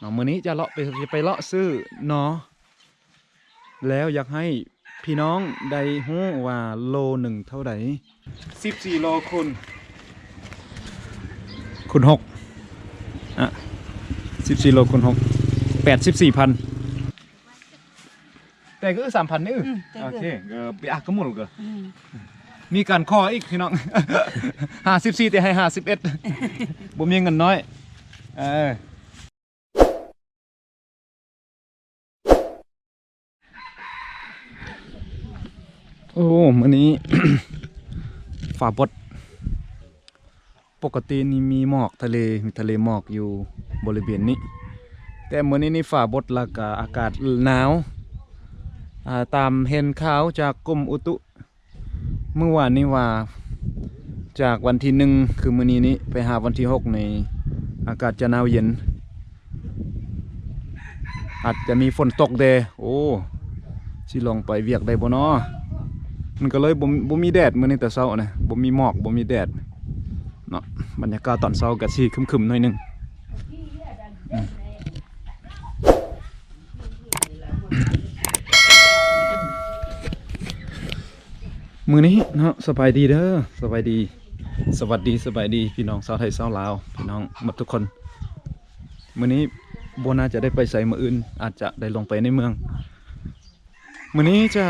เนาะมื้อนี้จะเลาะไปไปเลาะซื้อเนาะแล้วอยากให้พี่น้องได้ฮู้ว่าโลหนึ่งเท่าไหร่14โลคูณคูณ6อะ14โลคูณ6 84,000แต่ก็คือ3,000นี่อืมแต่โอก็เคเออไปอักกะมุลก็อืมมีการข้ออีกพี่น้องห้าสิบสี่แต่ให้ห้าสิบเอ็ดบ่มีเงินน้อยเออ อ้มื้อนี้ ฝาบด ปกตินี่มีหมอกทะเล มีทะเลหมอกอยู่บริเวณนี้ แต่เมื้อนี้นี่ฝาบดแล้วก็อากาศหนาวาตามเห็นข่าวจากกรมอุตุ เมื่อวานนี้ว่าจากวันที่หนึ่งคือมื้อนี้นี้ไปหาวันที่หกในอากาศจะหนาวเย็น อาจจะมีฝนตกเดโอ้สิลองไปเวียกได้บ่เนาะ มันก็เลยบ่มบ่มีแดดมื้อนี้แต่เช้านะบ่มีหมอกบ่มีแดดเนาะบรรยากาศตอนเช้าก็สิครึมๆหน่อยนึงมือนี้เนาะสบายดีเด้อสบายดี สวัสดีสบายดีพี่น้องชาวไทยชาวลาวพี่น้องหมดทุกคนมือนี้บ่น่าจะได้ไปใส่มืออื่น อาจจะได้ลงไปในเมืองมือนี้จะ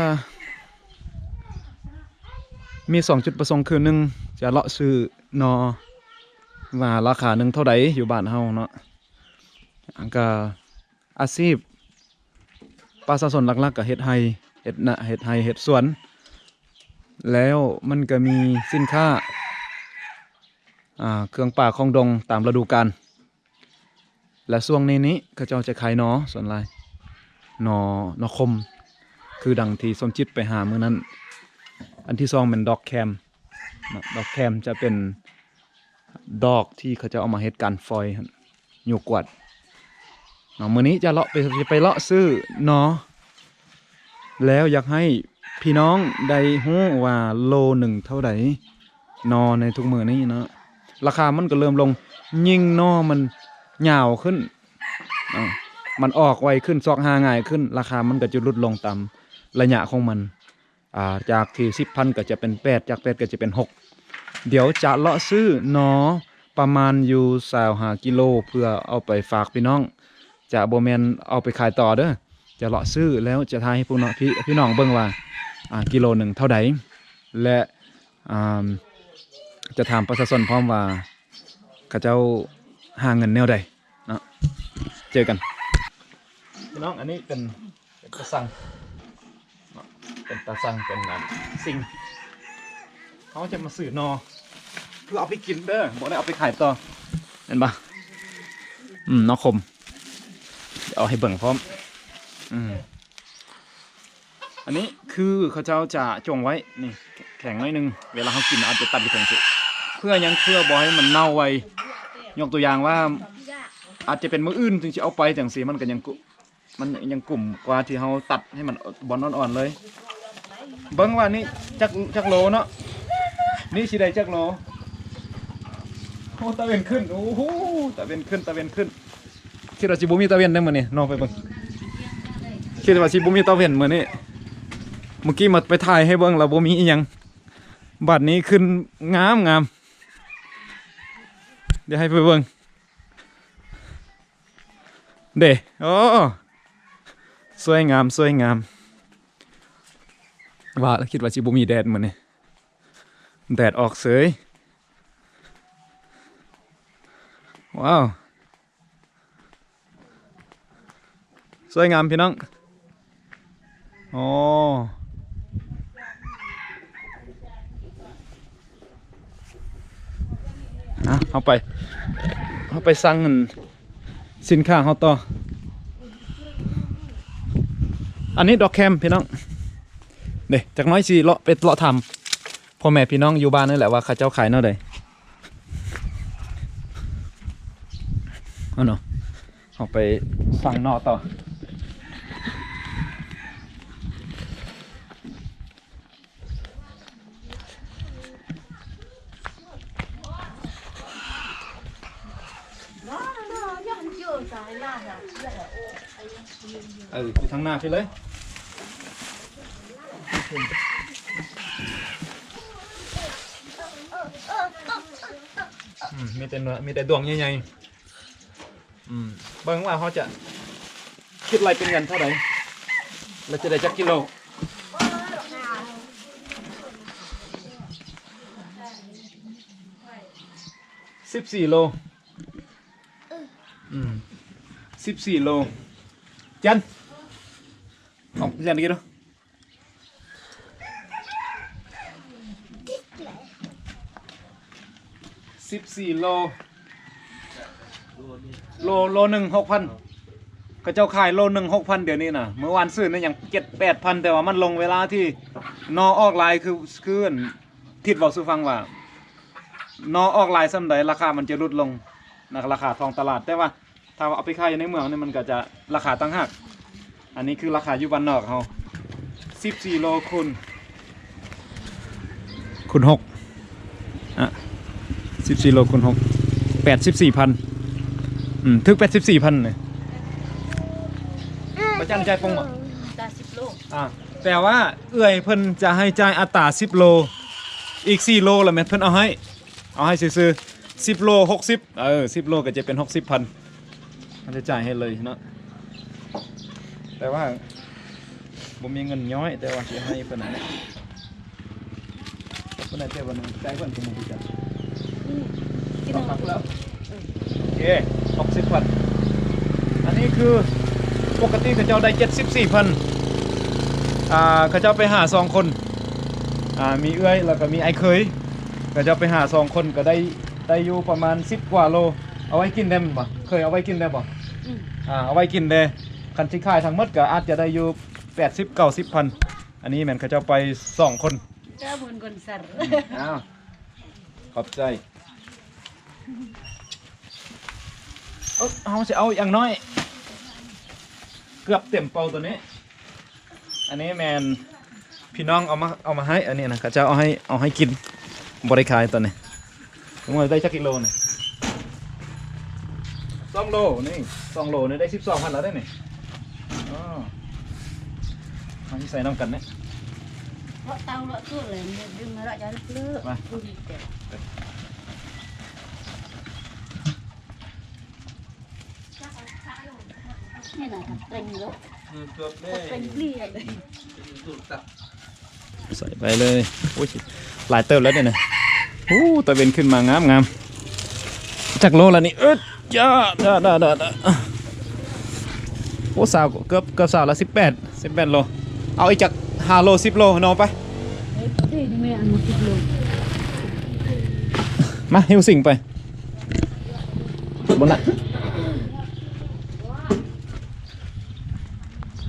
มีสองจุดประสงค์คือหนึ่งจะเลาะซื้อนอว่าราคาหนึ่งเท่าใดอยู่บ้านเฮาเนาะอันก็อาชีพประชาชนหลักๆก็เฮ็ดไร่เฮ็ดนาเฮ็ดไร่เฮ็ดสวน แล้วมันก็มีสินค้าอ่าเครื่องป่าของดงตามฤดูกาลและช่วงนี้นี้เขาเจ้าจะขายนอส่วนหลายหนอนอคม คือดังที่สมจิตไปหาเมื้อนั้น อันที่สองเป็นดอกแคมดอกแคมจะเป็นดอกที่เขาจะเอามาเฮ็ดการฟอยอยู่กวดเนาะมื้อนี้จะเลาะไปไปเลาะซื้อเนาะแล้วอยากให้พี่น้องได้ฮู้ว่าโลหนึ่งเท่าใดนอในทุกมือนี้เนาะราคามันก็เริ่มลง ยิ่งนอมันยาวขึ้น มันออกไวขึ้นซอกหาง่ายขึ้น ราคามันก็จะลดลงตามระยะของมัน จากที่สิบพันก็จะเป็นแปดจากแปดก็จะเป็นหกเดี๋ยวจะเลาะซื้อหนอประมาณอยู่สาวหากิโลเพื่อเอาไปฝากพี่น้อง จะโบแมนเอาไปขายต่อเด้อจะเลาะซื้อแล้วจะทายให้พี่น้องพี่พี่น้องเบิ่งว่าอ่ากิโลหนึ่งเท่าใดและอ่าจะถามประชาชนพร้อมว่าเขาเจ้าหาเงินแนวใดเนาะเจอกันพี่น้องอันนี้เป็นเป็นกระสัง เป็นตาสั่งเป็นแบบสิ่ง เขาจะมาสื่อนอเพื่อเอาไปกินเด้อบอกได้เอาไปขายต่อเห็นปะอืมนอคมเดี๋ยวเอาให้เบิ่งพร้อม อืมอันนี้คือเขาเจ้าจะจงไว้นี่แข็งหน่อยหนึง เวลาเขากินอาจจะตัดไปถึงสิเพื่อยังเพื่อบอให้มันเน่าไวยกตัวอย่างว่า อาจจะเป็นมืออื่นถึงจะเอาไปจังสีมันก็ยังกุ มันยังกลุ่มกว่าที่เขาตัดให้มันบอลอ่อนๆเลย เบิ้งว่านี่จักจักโลเนาะนี่สิได้จักโลโอ้ตะเวนขึ้นโอ้โหตะเวนขึ้นตะเวนขึ้นคิดว่าสิบุมีตะเวนได้มือนี้น้องไปเบิ่งคิดว่าสิบุมีตะเวนเหมือนี้เมื่อกี้มาไปถ่ายให้เบิ่งแล้วบ่มีอีหยังบัดนี้ขึ้นงามงามเดี๋ยวให้ไปเบิ่งเด้โอ้ สวยงามสวยงาม ว่าแล้วคิดว่าสิบุมีแดดเหมือนนี่แดดออกเสยว้าว สวยงามพี่น้องโอ้อะเอาไป เอาไปสั่งอันสินค้าเขาต่อ อันนี้ดอกแคมพี่น้องเด้จากน้อยสิเลาะไปเลาะทำพ่อแม่พี่น้องอยู่บ้านนั่นแหละว่าเขาเจ้าขายเนาะใดเอาเนาะเอาไปสั่งนอต่อ nó nó nó nó chưa xài là เอออยู่ทางหน้าพี่เลยมมีแต่เนื้อมีแต่ดวงใหญ่ๆอืมเบิ่งว่าเขาจะคิดอะไรเป็นเงินเท่าไหร่เราจะได้จักกิโลสิบสี่โล อืมสิบสี่โล จันเอาจันกี่โลสิบสี่โลโลโลหนึ่งหกพันก็เจ้าขายโลหนึ่งหกพันเดี๋ยวนี้นะเมื่อวานซื้อนี่ยังเจ็ดแปดพันแต่ว่ามันลงเวลาที่นอออกลายคือคืออันทิดบอกสู่ฟังว่านอออกลายซ้ำใดราคามันจะลดลงนะราคาทองตลาดแต่ว่า ถ้าว่าเอาไปขายในเมืองนี่มันก็จะราคาตั้งหัก อันนี้คือราคาอยู่บ้านนอกเขาสิบสี่โลคูณคูณหกอะสิบสี่โลคูณหกแปดสิบสี่พันอืมถึงแปดสิบสี่พันเลยประจันใจปงอะตาสิบโลอ่าแต่ว่าเอื้อยเพิ่นจะให้จ่ายอัตรา10โล อีก4โลแล้วแม่นเพิ่นเอาให้ เอาให้ซื้อๆ10โล60เออ10โลก็จะเป็น60พัน มันจะจ่ายให้เลยเนาะแต่ว่าบ่มีเงินย้อย แต่ว่าสิให้เพิ่นนั่นแหละเพิ่นได้เท่าบ่นึงจ่ายเพิ่นก็บ่รู้จักกินต้องเอาพักแล้วโอเค60พันอันนี้คือปกติเขาเจ้าได้74พันอ่าเขาเจ้าไปหาสองคนอ่ามีเอื้อยแล้วก็มีไอ้เคยเขาเจ้าไปหาสองคนก็ได้ได้อยู่ประมาณสิบกว่าโล เอาไว้กินได้มั้ยบ่เคยเอาไว้กินได้บ่อืมอ่าเอาไว้กินได้คันที่ขายทั้งหมดก็อาจจะได้อยู่แปดสิบเก้าสิบพันอันนี้แม่นเขาเจ้าไปสองคนเจ้าบุญกนสัรอ้าวขอบใจเอ้าเอาจะเอาอย่างน้อย เกือบเต็มเป่าตัวนี้ อันนี้แมนพี่น้องเอามาเอามาให้ อันนี้นะเขาจะเอาให้เอาให้กินบริขายตัวนี้ผมว่าได้สักกิโลนี่ สองโลนี่สองโลนี่ได้สิบสองพันแล้วได้นี่อ๋อเอาที่ใส่น้ำกันเนี่ยเพราะเตาเลาะตัวเลยเนี่ยดึงมาเลาะจะเลิกมาดูดีแต่นี่นะครับเต็งแล้วเกือบได้เต็งเปลี่ยนเลยใส่ไปเลยโอ้ยหลายเติมแล้วเนี่ยนะโอ้ตะเวนขึ้นมางามงามจากโลแล้วนี่เอ๊ด ย่าดาดาดาดาโอ้สาวเกือบเกือบสาวละสิบแปดสิบแปดโล เอาอีกจากห้าโลสิบโลนอนไปเฮ้ยประเทศนี้ไม่อันสิบโลมาหิวสิ่งไปบนน่ะ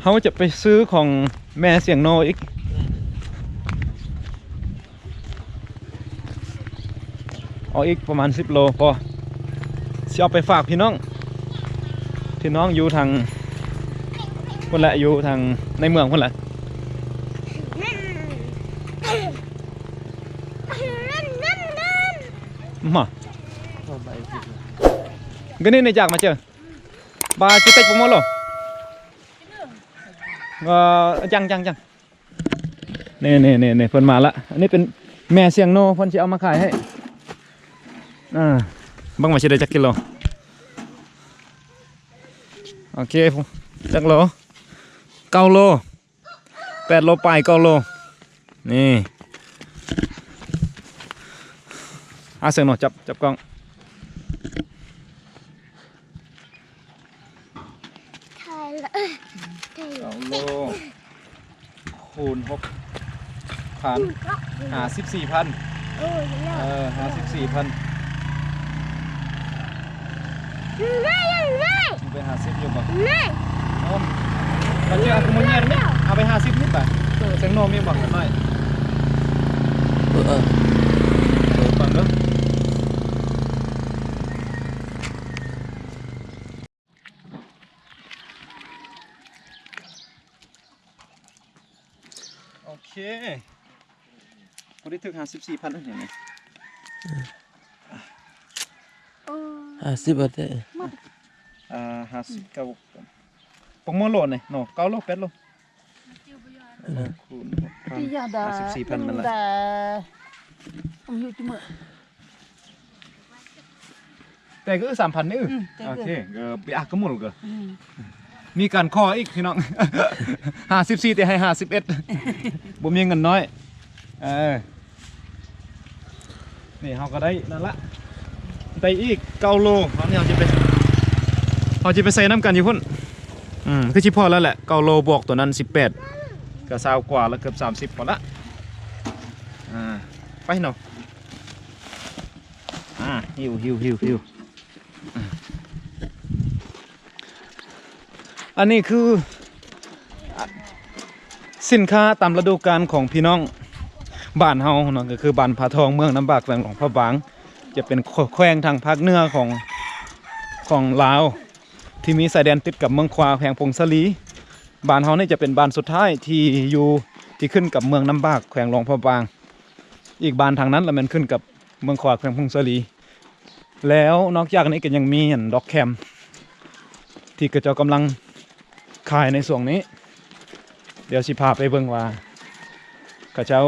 เขาจะไปซื้อของแม่เสียงโนอีกเอาอีกประมาณ 10 โลพอ สิเอาไปฝากพี่น้อง พี่น้องอยู่ทางคนละอยู่ทางในเมืองคนละมาก็นี่ในจากมาเจอบาจิเต็กปมอลเออจังจังจังนี่นี่นี่นี่เพิ่นมาละอันนี้เป็นแม่เสียงโนเพิ่นสิเอามาขายให้อ่า บังมาชิได้จักกิโลโอเคผมจักโลเก้าโลแปดโลไปเก้าโลนี่อาเสียงหน่อยจับจับกล้องถ่ายละถ่ายเก้าโลคูณหกพันหาสิบสี่พันโอ้ยแล้วเออหาสิบสี่พัน ไม่ยังไม่ไปหาสิบอยู่บ่ไม่เอาเราเจออาคุโมเนียนไหมเอาไปหาสิบนิดบ่เสียงโนมีบอกกันหน่อยเออเออเปิดก่อนเนาะโอเควันนี้ถึงหาสิบสี่พันแล้วเห็นไหมโอ้ ห้าสิบบาทเด้อ่าห้าสิบเก้าปงมอโลนี่เนาะเก้าโลแปดโลคูณพัน Iya dah. ห้าสิบสี่พันนั่นแหละแต่ก็สามพันนี่อือโอเคเออไปอักกระมุลก็มีการคออีกพี่น้องห้าสิบสี่แต่ให้ห้าสิบเอ็ดบ่มีเงินน้อยเออนี่เขาก็ได้นั่นละ ได้อีกเก้าโลเขาเนี่ยเราจะไปเขาจะไปใส่น้ำกันอยู่พุ่นอืมคือชิพอแล้วแหละเก้าโลบวกตัวนั้นสิบแปดก็สาวกว่าแล้วเกือบสามสิบพอละอ่าไปเนาะอ่าหิวหิวหิวหิวอันนี้คือสินค้าตามฤดูกาลของพี่น้องบ้านเฮาเนาะก็คือบ้านผาทองเมืองน้ำบากแขวงหลวงพระบาง จะเป็นแขวงทางภาคเหนือของของลาว ที่มีสายแดนติดกับเมืองควาแขวงพงศลีบ้านเฮานี่จะเป็นบ้านสุดท้ายที่อยู่ที่ขึ้นกับเมืองน้ำบากแขวงหลวงพระบาง อีกบ้านทางนั้นล้วมันขึ้นกับเมืองควาแขวงพงศลีแล้วนอกจากนี้ก็ยังมีอันดอกแคม ที่กระเจ้ากำลังขายในส่วนนี้ เดี๋ยวสิพาไปเบิ่งว่าเขาเจ้า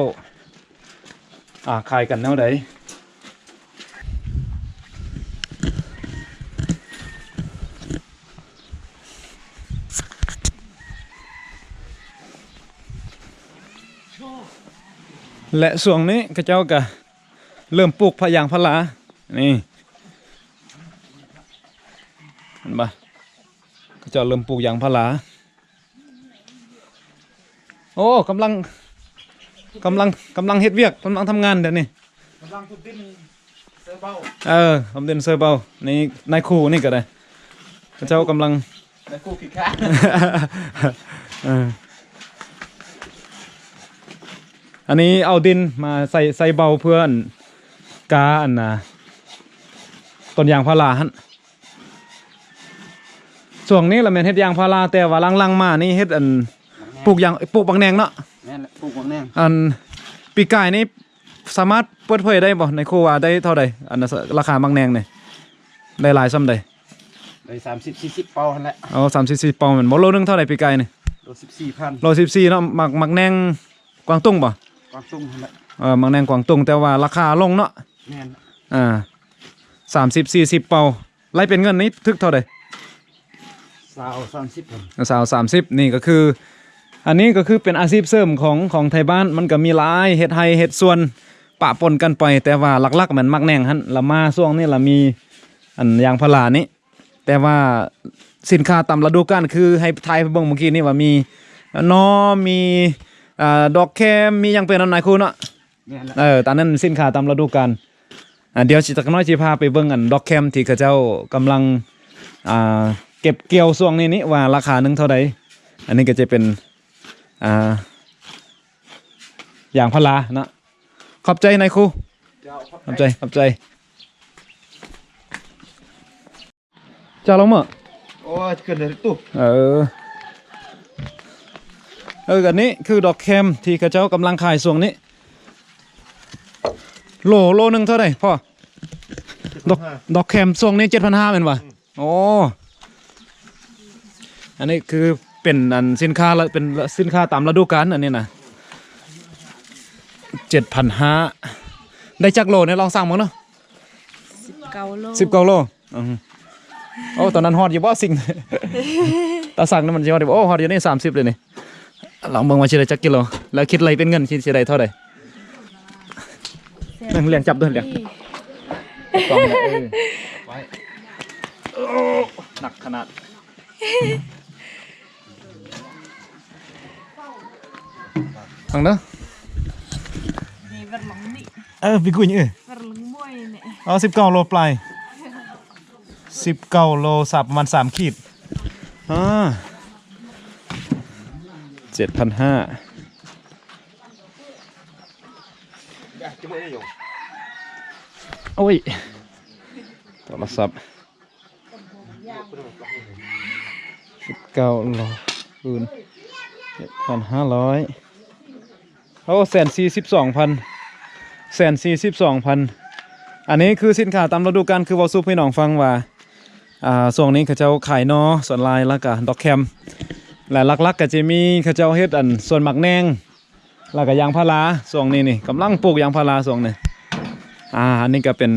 อ่าขายกันแนวใด และส่วนนี้เขาเจ้าก็เริ่มปลูกพะยางพะลา นี่เห็นปะก็จะเริ่มปลูกยางพาราโอ้กำลังกำลังกำลังเฮ็ดเวียกกำลังทำงานเดี๋ยวนี้กำลังขุดดินเซอร์เบ้าเออทำเด่นเซอร์เบาในนายครูนี่ก็ได้พระเจ้ากำลังในกูขี้ข้า เอออันนี้เอาดินมาใส่ใส่เบาเพื่ออันกาอันน่ะต้นยางพาราฮั่นช่วงนี้ละแม่นเฮ็ดยางพาราแต่ว่าลังๆมานี่เฮ็ดอันปลูกยางปลูกบางแนงเนาะแม่นแหละปลูกของแนงอันปีกายนี่สามารถเปิดเผยได้บ่ในครัวว่าได้เท่าใดอันน่ะราคาบางแนงนี่ได้หลายซ้ำใดได้สามสิบสี่สิบเปาหั่นแหละเอา3 4 4ปอนด์แม่นบ่โลนึงเท่าใดปีกายนี่โลสิบสี่พัน โล14เนาะมักมักแนงกวางตุ้งบ่ก วางตุ้งหั่นแหละเออมักแนงกวางตุ้งแต่ว่าราคาลงเนาะแม่นอ่า30 40เปาไล่เป็นเงินนี่ทึกเท่าใดสาวสามสิบพันสาว30นี่ก็คือ อันนี้ก็คือเป็นอาชีพเสริมของของไทยบ้านมันก็มีหลายเฮ็ดไร่เฮ็ดสวนปะปนกันไป แต่ว่าหลักๆมันมักแนงหั่นละมาช่วงนี้ละมีอันยางพารานี่แต่ว่าสินค้าตามฤดูกาลคือให้ทายเบิ่งเมื่อกี้นี่ว่ามีนอมี อ่าดอกแคมมีหยังเป็นอันไหนคุณเนาะแม่นแหละเออตอนนั้นสินค้าตามฤดูกาลอ่าเดี๋ยวสิจักหน้อยสิพาไปเบิ่งอันดอกแคมที่เขาเจ้ากำลังอ่าเก็บเกี่ยวช่วงนี้นี่ว่าราคาหนึงเท่าใดอันนี้ก็จะเป็นอ่าอย่างพาราเนาะขอบใจนายครูเจ้าขอบใจขอบใจเจ้าลงมาโอ้ยเกินเลยตุ๊เออ เออกันนี้คือดอกแคมที่เขาเจ้ากำลังขายส่วงนี้ โลโลหนึ่งเท่าไหร่พ่อดอกดอกแคมส่วงนี้เจ็ดพันห้าเป็นวะโอ้อันนี้คือเป็นอันสินค้าละเป็นสินค้าตามฤดูกาลอันนี้นะเจ็ดพันห้าได้จักโลเนี่ยลองสั่งมั้งเนาะ Kau lo. สิบเก้าโลอืมโอ้ตอนนั้นฮอดอยู่บ่สิ่งตาสั่งนั่นมันจะฮอดอยู่บ่โอ้ฮอดอยู่นี่สามสิบเลยนี่ ลองเบิ่งว่าสิได้จักกิโลแล้วคิดอะไรเป็นเงินสิสิได้เท่าใดนั่งเลี้ยงจับด้วยเลี้ยงกองเนี่ยเออไว้โอ้หนักขนาด ฟังเด้อ Ni verlang ni. เออพี่กุยเออ Verlang moy ni. เอาสิบเก้าโลปลายสิบเก้าโลสับประมาณสามขีดอ่า เจ็ดพันห้าโอ้ยโทรศัพท์สิบเก้าโลคูณเจ็ดพันห้าร้อยโอ้แสนสี่สิบสองพันแสนสี่สิบสองพันอันนี้คือสินค้าตามฤดูกาลคือเวาซูพี่น้องฟังว่าอ่าช่วงนี้เขาเจ้าขายนอส่วนลายแล้วก็ดอกแคม และหลักๆก็จะมีเขาเจ้าเฮ็ดอันส่วนหมักแนงแล้วก็ยางพาราช่วงนี้นี่กำลังปลูกยางพาราช่วงนี้อ่าอันนี้ก็เป็น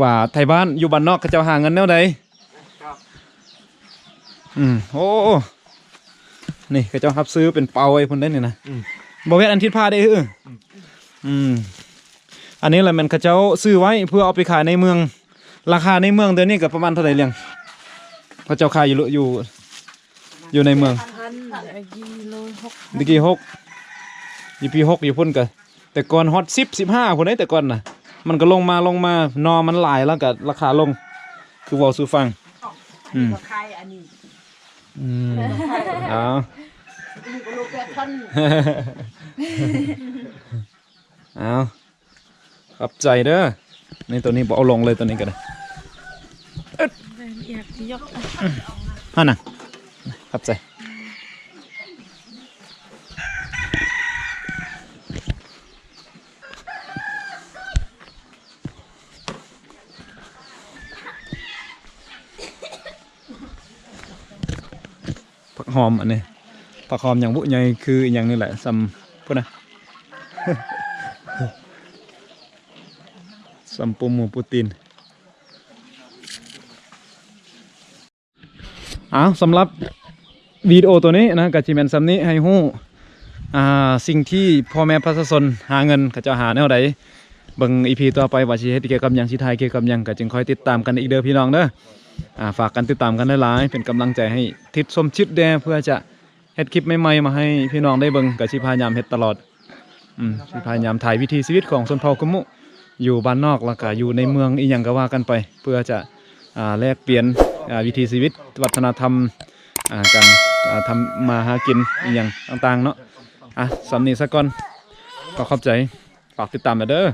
ว่าไทยบ้านอยู่บ้านนอกเขาเจ้าหาเงินแนวใดอืมโอ้นี่เขาเจ้ารับซื้อเป็นเปาไอ้พุ่นได้นี่นะบ่แม่นอันทิศพาได้เออออืมอันนี้แหละมันเขาเจ้าซื้อไว้เพื่อเอาไปขายในเมือง ราคาในเมืองเดือนนี้ก็ประมาณเท่าไหร่เลียงพระเจ้าขายอยู่อยู่ อยู่ในเมืองพันไอ้ยีโลหกดิกี่หกยี่ปีหกอยู่พุ่นกันแต่ก่อนฮอตสิบสิบห้าคนได้แต่ก่อนน่ะ มันก็ลงมาลงมานอมันหลายแล้วก็ราคาลง คือวอลซูฟังอืมก็ขายอันนี้อืมเอานี่ก็โลแปดพันเอาขอบใจเด้อนี่ตัวนี้บเอาลงเลยตัวนี้ก็ได้อยากยกฮะน่ะ ขอบใจผักหอมอันนี้ผักหอมอย่างบุใหญ่คืออย่างนี้แหละซัมพุ่นะซัมปูหมูปูตีนอ้าวสำหรับ วิดีโอตัวนี้นะกับจีแมนซัมนี้ให้ฮู้อ่าสิ่งที่พ่อแม่ประชาชนหาเงินเขาจะหาแนวใดเบิ่งอีพีต่อไปว่าสิเฮ็ดเกี่ยวกับหยังสิทายเกี่ยวกับหยังก็จึงคอยติดตามกันอีกเด้อพี่น้องเด้ออ่าฝากกันติดตามกันได้หลายๆเป็นกำลังใจให้ทิศสมชิดแดเพื่อจะเฮ็ดคลิปใหม่ๆมาให้พี่น้องได้เบิ่งกับชิพยายามเฮ็ดตลอดอืมสิพยายามถ่ายวิถีชีวิตของชนเผ่ากุมุอยู่บ้านนอกแล้วก็อยู่ในเมืองอีหยังก็ว่ากันไป เพื่อจะอ่าแลกเปลี่ยนอ่าวิถีชีวิตวัฒนธรรมอ่าการอ่า ทำมาหากินอีหยังต่างๆเนาะอะสำนีสักก่อนก็ขอบใจฝากติดตามเด้อ